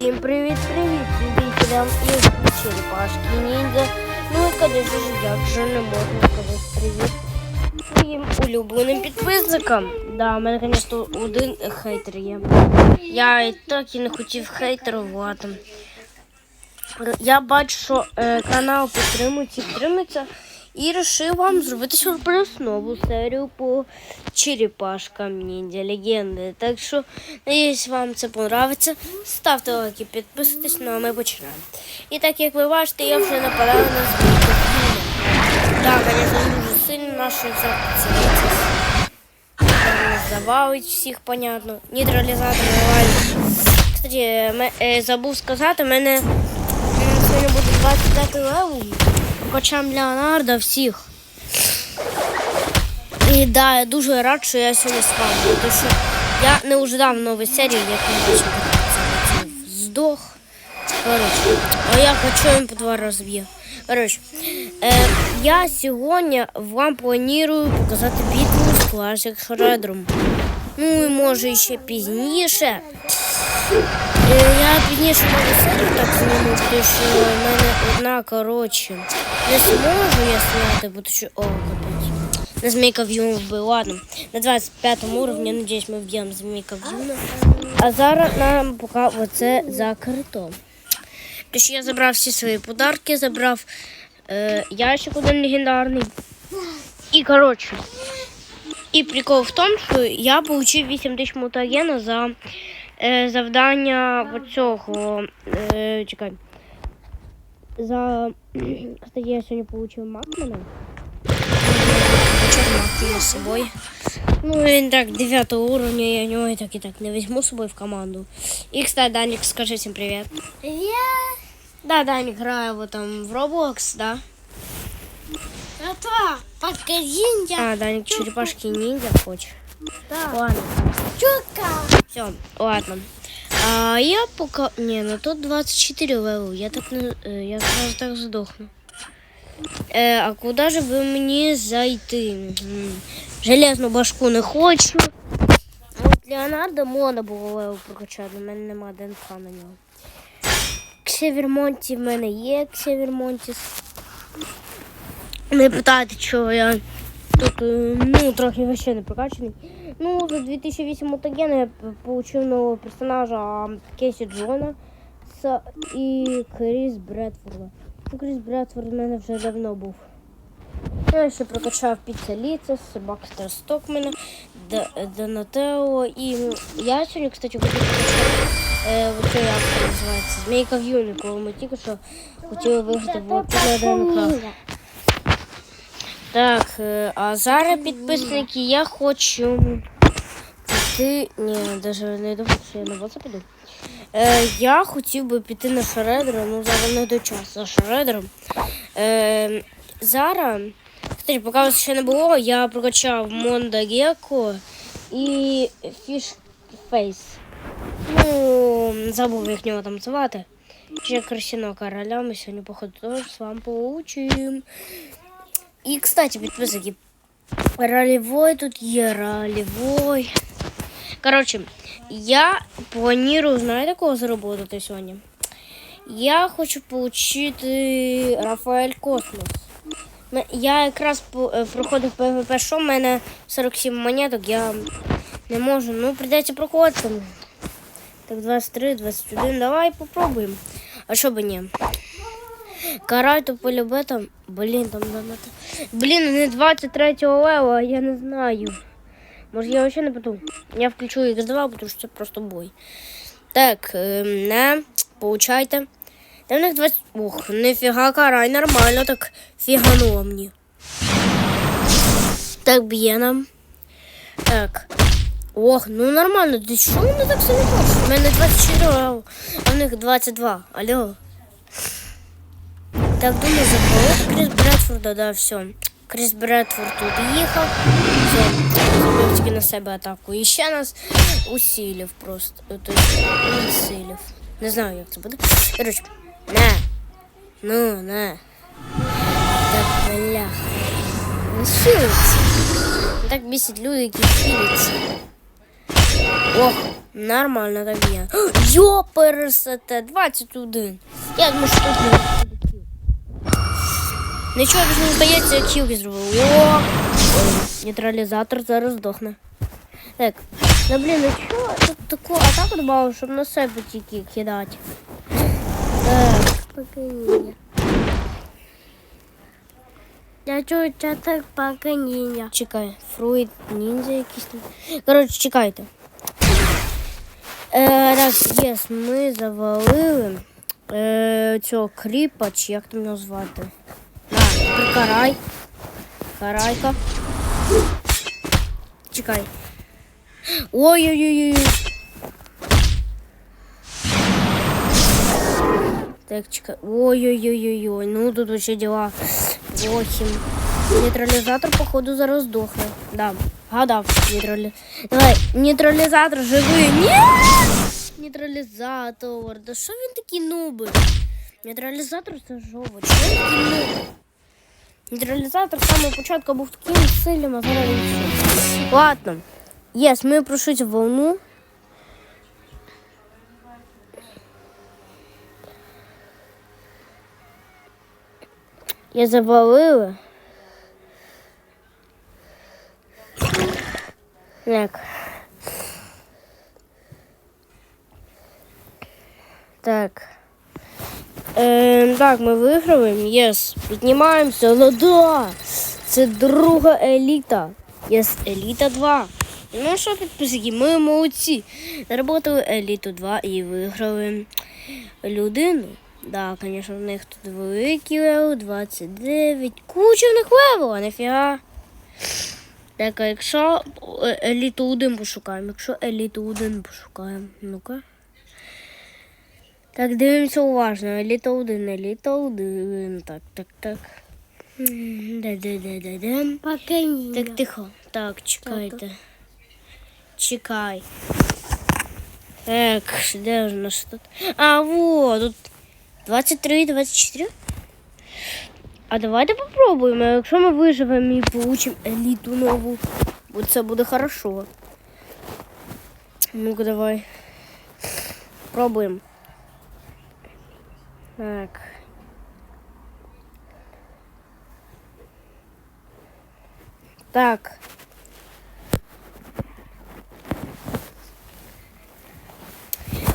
Всем привет-привет, любителям игр черепашки ниндзя. Ну і, конечно же, як же не можна сказати привіт своїм улюбленим підписникам. Да, у мене, конечно, один хейтер є. Я і так і не хотів хейтерувати. Я бачу, що е, канал підтримується, підтримується. І вирішив вам зробити сюрприз нову серію по черепашкам ніндзя легенди. Так що, надіюсь, вам це понравиться. Ставте лайки, підписуйтесь, ну а ми починаємо. І так як ви бачите, я вже нападаю на збірку. Так, звісно, дуже сильно наші записи. Завалить всіх, понятно. Нейтралізатор завалить. Кстати, е, забув сказати, у мене сьогодні буде 25 левел. Качам Леонардо всіх. І да, я дуже рад, що я сьогодні вами. Тому що я не ожидав нової серії, як бачив. Здох. Коротше, а я качаю по два рази б'є. Коротше, е, я сьогодні вам планую показати битву з Classic Shredderом. Ну і може ще пізніше. Е, Я пізніше нову серію так зніму, тому що в мене одна, коротше, не зможу я зняти, бо то що, о, капець. На змійка в'юна вбив, ладно. На 25 уровні, надіюсь, ми вб'ємо змійка в'юна. А зараз нам поки оце закрито. Що я забрав всі свої подарки, забрав е, ящик один легендарний. І, коротше, і прикол в тому, що я отримав 8 тисяч мутагена за завдання цього. Е, чекай. За. Кстати, я сьогодні отримав Макмана. Чого Макмана з собою? Ну, він так 9 уровня, я його і так і так не візьму з собою в команду. І, кстати, Данік, скажи всім привіт. Привет! Да, Данік грає вот там в Roblox, да? Папа, покажи я. А, Данік черепашки ниндзя хоче. Да. Ладно. Чука. Все, ладно. А я пока... Не, ну тут 24 левел. Я так е, Я сразу так здохну. Е, а куди ж ви мені зайти? Железну башку не хочу. От Леонардо можна було левел прокачати, у мене нема ДНК на нього. Ксевермонті в мене є Ксевермонтіс. Не питайте, чого я тут е, ну, трохи вообще не прокачаний. Ну, за 2008 мутагена я п- получив нового персонажа Кейсі Джона і Кріс Бредфорда. Ну, Кріс Бредфорд в мене вже давно був. Я ще прокачав Піца Ліца, Стокмена, Д- Донателло і я сьогодні, кстати, прокачати е, оце як це називається, Змійка в Юніку. Ми тільки що хотіли виграти в ДНК. Так, е, а зараз підписники, я хочу піти. Ні, навіть не думаю, що я на вас піду. Е, я хотів би піти на Шредера, ну зараз не до часу за Шредером. Е, зараз, кстати, поки вас ще не було, я прокачав Монда Геко і Фіш Фейс. Ну, забув, як нього там звати. Ще Красіно короля ми сьогодні, походу, з вами получим. И, кстати, подписчики, ролевой тут є ролевой. Короче, я планирую, знаєте, кого заработати сьогодні? Я хочу получити Рафаель Космос. Я якраз е, проходив ПВП шоу, у мене 47 монеток, я не можу. Ну, прийдеться проходити. Так, 23, 21, давай попробуємо. А що би ні? Карай то полюбе там. Блін, там донати. Блін, не 23 лева, я не знаю. Може я вообще не буду. Я включу X2, потому що це просто бой. Так, ем, не, получайте. Та в них 20. Ух, нифіга карай, нормально так фігануло мені. Так, б'є нам. Так. Ох, ну нормально. Ти що вони так сильно хочуть? У мене 24 лева, а в них 22. Алло. Так, думаю, заколот Кріс Бредфорда, да, все. Кріс Бредфорд тут їхав. Все, зробив тільки на себе атаку. І ще нас усилив просто. Тобто, усилив. Не знаю, як це буде. Короче, на. Ну, на. Так, бляха. Не хилиться. Так бісять люди, які хиляться. Ох, нормально так є. Йоперсете, 21. Як ми ж тут не виходить кіл? Нічого більше не здається, я кіл зробив. О! Нейтралізатор зараз здохне. Так, ну блін, ну чого тут таку атаку добавив, щоб на себе тільки кидати? Так, Покиніння. Я чую, так покиніння. чекай, фруїт, ніндзя якісь там. Коротше, чекайте. Е, так, єс, ми завалили е, цього кріпа, чи як там його звати. На, тепер карай. Карайка. Чекай. Ой-ой-ой. Так, чекай. Ой-ой-ой-ой-ой. Ну тут вообще дела. Восемь. Нейтралізатор, походу, зараз здохне. Да, гадав. Нейтралі... Давай, нейтралізатор живий. Ні! Нейтралізатор. Да що він такий нуби? Нейтралізатор це жовт. Нейтралізатор з самого початку був таким сильним, а зараз він все. Ладно. Єс, ми пройшли цю волну. Я завалила. Так. Так. Е, так, ми виграли. Єс. Піднімаємося. Ну да. Це друга еліта. Єс, еліта 2. Ну що, підписники, ми молодці. Заработали еліту 2 і виграли людину. Да, звісно, в них тут великий левел, 29. Куча в них левел, а нафіга. Так, а якщо е, еліту 1 пошукаємо, якщо еліту 1 пошукаємо, ну-ка. Так, дивимося уважно. Еліта 1, еліта 1. Так, так, так. Да-да-да-да-да. Покиніння. Так, тихо. Так, чекайте. Чекай. Так, де ж наш тут? А, вот, тут 23, 24. А давайте попробуємо. Якщо ми виживемо і получимо еліту нову, бо це буде хорошо. Ну-ка, давай. Пробуємо. Так. Так.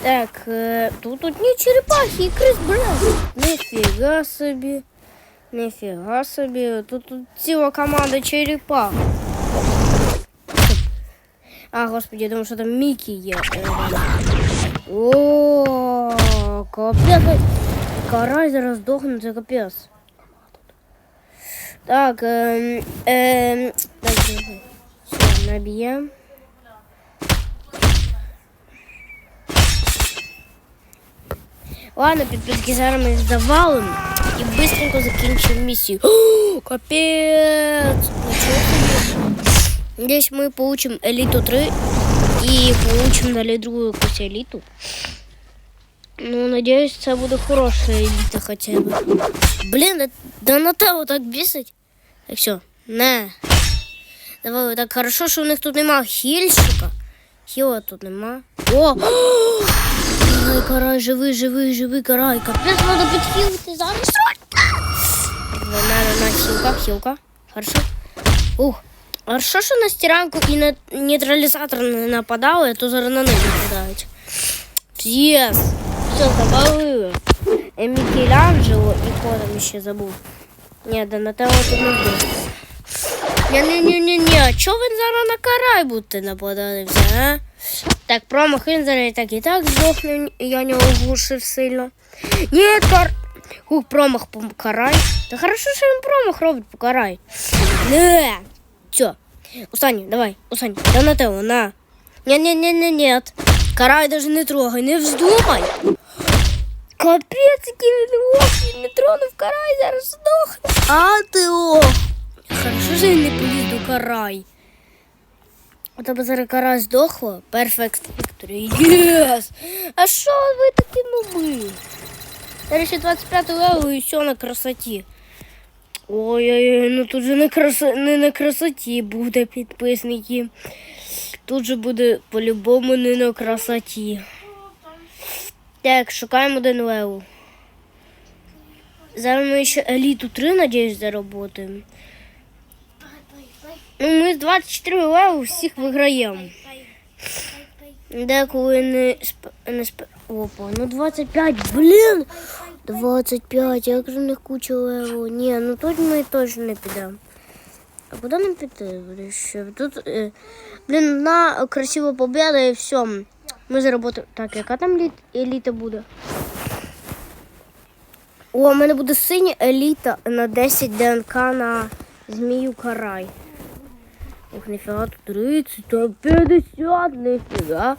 Так, е, тут одні черепахи і Крис Брат. Нифіга собі. Нифіга собі. Тут, тут ціла команда черепах. А, господи, я думаю, що там Мікі є. Е, О, капець. Карай зараз здохне, це капець. Так, ем, ем, так. Все. Ладно, підписки зараз ми завалимо і быстренько закінчимо місію. О, капець! Нічого собі. Десь ми получимо еліту 3 і получимо далі другу якусь еліту. Ну, надіюсь, це буде хороша еліта хоча б. Блін, да, да на тебе так бісить. Так все, не. Давай так хорошо, що у них тут нема хільщика. Хіла тут нема. О! Ай, карай, живий, живий, живий, карай. Капець, треба підхилити зараз. срочно. На, на, на, хілка, хілка. Хорошо. Ух. Хорошо, що на стиранку і на нейтралізатор не нападали, а то зараз на них нападають. Єс! Все, завалили. Мікеланджело і там ще забув. Ні, Донателло тут не був. Ні-ні-ні-ні, а чого він на карай будете нападатися, а? Так, промах він зараз так і так здохне, я нього оглушив сильно. Ні, кар... Хух, промах по карай. Та хорошо, що він промах робить по карай. Не. Все. Останній, давай, останній. Донателло, на. Ні-ні-ні-ні-ні. Карай даже не трогай, не вздумай. Капець, який він лох, не тронув карай, зараз здохне. А ти ох. Хорошо, що він не поліз до карай. У тебе зараз карай здохла. Perfect victory. Єс! А що ви такі нуби? Зараз ще 25 левел і все на красоті. Ой-ой-ой, ну тут же не, красо... не на красоті буде підписники. тут же буде по-любому не на красоті. Так, шукаємо один левел. Зараз ми ще еліту 3, надіюсь, заработаємо. Ну, ми з 24 левел всіх виграємо. Деколи не сп... не сп... Опа, ну 25, блін! 25, як же них куча левел. Ні, ну тут ми точно не підемо. А куди нам піти? Тут, е, блін, одна красива победа і все. Ми заработаємо. Так, яка там літ... еліта буде? О, у мене буде синя еліта на 10 ДНК на змію карай. Ох, ніфіга, тут 30, та 50, ніфіга.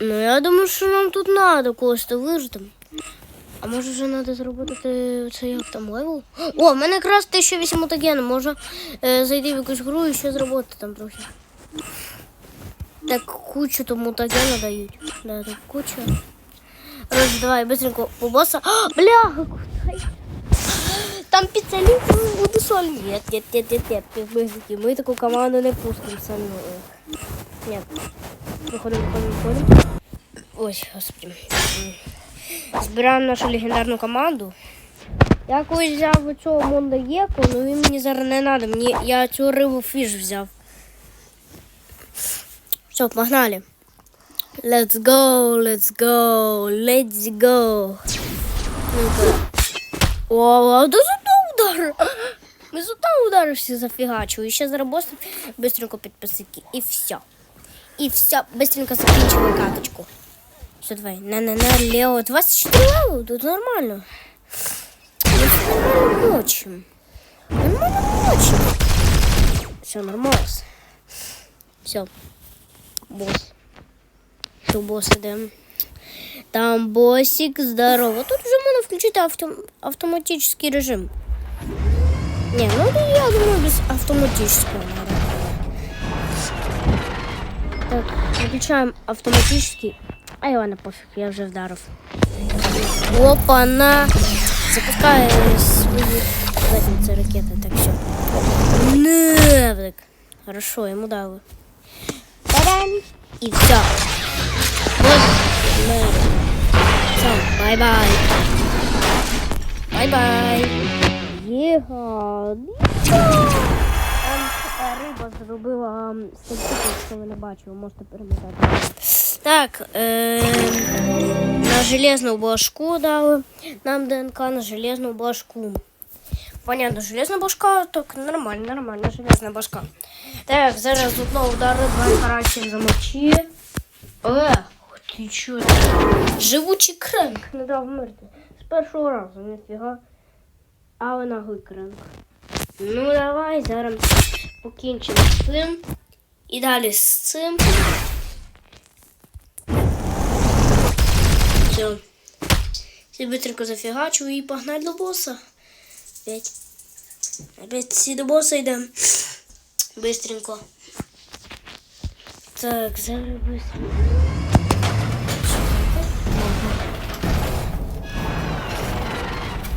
Ну, я думаю, що нам тут треба когось то вижити. А може вже треба зробити це як там левел? О, в мене якраз 1008 мутаген. Може е, зайти в якусь гру і ще зробити там трохи. Так кучу то мутагена дають. Да, так кучу. Раз, давай, быстренько у босса. А, бляха, куда я? Там пиццелин буду соль. Нет, нет, нет, нет, нет, быстренько. Мы такую команду не пустим со мной. Нет. Выходим, выходим, выходим. Ой, господи. Збираємо нашу легендарну команду. Я колись взяв цього Мондаєку, але він мені зараз не треба. Мені, я цю рибу фіш взяв. Все, погнали. Let's go, let's go, let's go. Ну-ка. О, а до сюди удар. Ми сюди удари всі зафігачили. І ще зараз босс быстренько підписики. І все. І все, быстренько закінчили каточку. Все, давай. На-на-на, Лео. 24 левел, тут нормально. Мы всё нормально мочим. Нормально мочим. Все, нормально. Все. Босс. Що босс идем? Там боссик, здорово. Тут вже можна включити авто... автоматический режим. Не, ну я думаю, без автоматического надо. Так, выключаем автоматический. Ай, ладно, пофиг, я вже вдарив. Опа, на. Запускає свої задниці ракети, так все. Не, так. Хорошо, ему дали. Та-дам! І все. Вот ми. Все, бай-бай. Бай-бай. Єга. Там риба зробила статистику, якщо ви не бачили, можете перемотати. Так, е, на железну башку дали нам ДНК на железну башку. Понятно, железна башка, так нормально, нормально, железна башка. Так, зараз одного удару, два характер замочи. Е, ти чо? Живучий кренк не дав вмерти. З першого разу, ніфіга. Але наглий кренк. Ну давай зараз покінчимо з цим. І далі з цим. Все. Всі быстренько зафігачу і погнать до боса. Опять. Опять до боса йдемо. Быстренько. Так, зараз быстренько.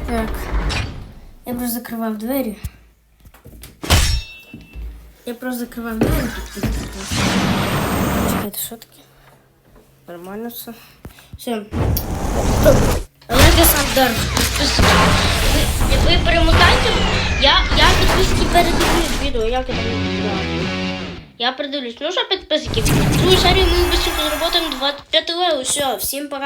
Так. Я просто закривав двері. Я просто закривав двері. Чекайте, що таке? Нормально все. Все. Я сам вдарив? Ви, перемотайте. Я, я підписки передивлюсь відео, як я там вдарив. Я передивлюсь. Ну що, підписки? цю серію ми быстренько зробимо 25 левел. Все, всім пока.